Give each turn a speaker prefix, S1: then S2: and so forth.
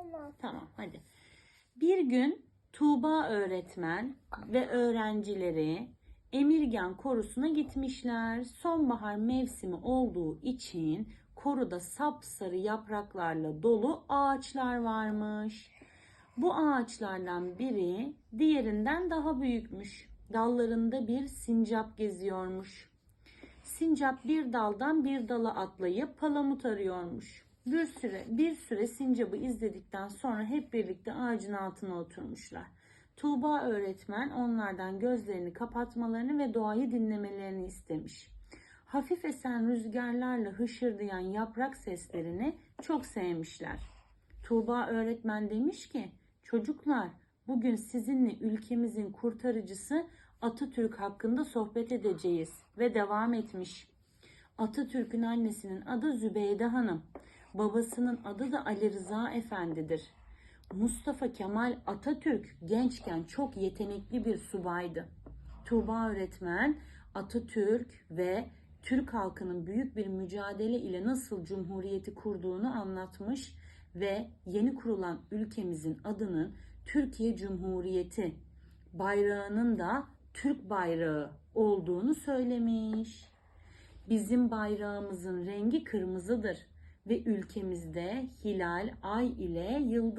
S1: Tamam.
S2: Tamam hadi. Bir gün Tuğba öğretmen ve öğrencileri Emirgan korusuna gitmişler. Sonbahar mevsimi olduğu için koruda sapsarı yapraklarla dolu ağaçlar varmış. Bu ağaçlardan biri diğerinden daha büyükmüş. Dallarında bir sincap geziyormuş. Sincap bir daldan bir dala atlayıp palamut arıyormuş. Bir süre, bir süre sincabı izledikten sonra hep birlikte ağacın altına oturmuşlar. Tuğba öğretmen onlardan gözlerini kapatmalarını ve doğayı dinlemelerini istemiş. Hafif esen rüzgarlarla hışırdayan yaprak seslerini çok sevmişler. Tuğba öğretmen demiş ki, çocuklar bugün sizinle ülkemizin kurtarıcısı Atatürk hakkında sohbet edeceğiz ve devam etmiş. Atatürk'ün annesinin adı Zübeyde Hanım. Babasının adı da Ali Rıza Efendi'dir. Mustafa Kemal Atatürk gençken çok yetenekli bir subaydı. Tuğba öğretmen Atatürk ve Türk halkının büyük bir mücadele ile nasıl cumhuriyeti kurduğunu anlatmış ve yeni kurulan ülkemizin adının Türkiye Cumhuriyeti, bayrağının da Türk bayrağı olduğunu söylemiş. Bizim bayrağımızın rengi kırmızıdır ve ülkemizde hilal, ay ile yıldız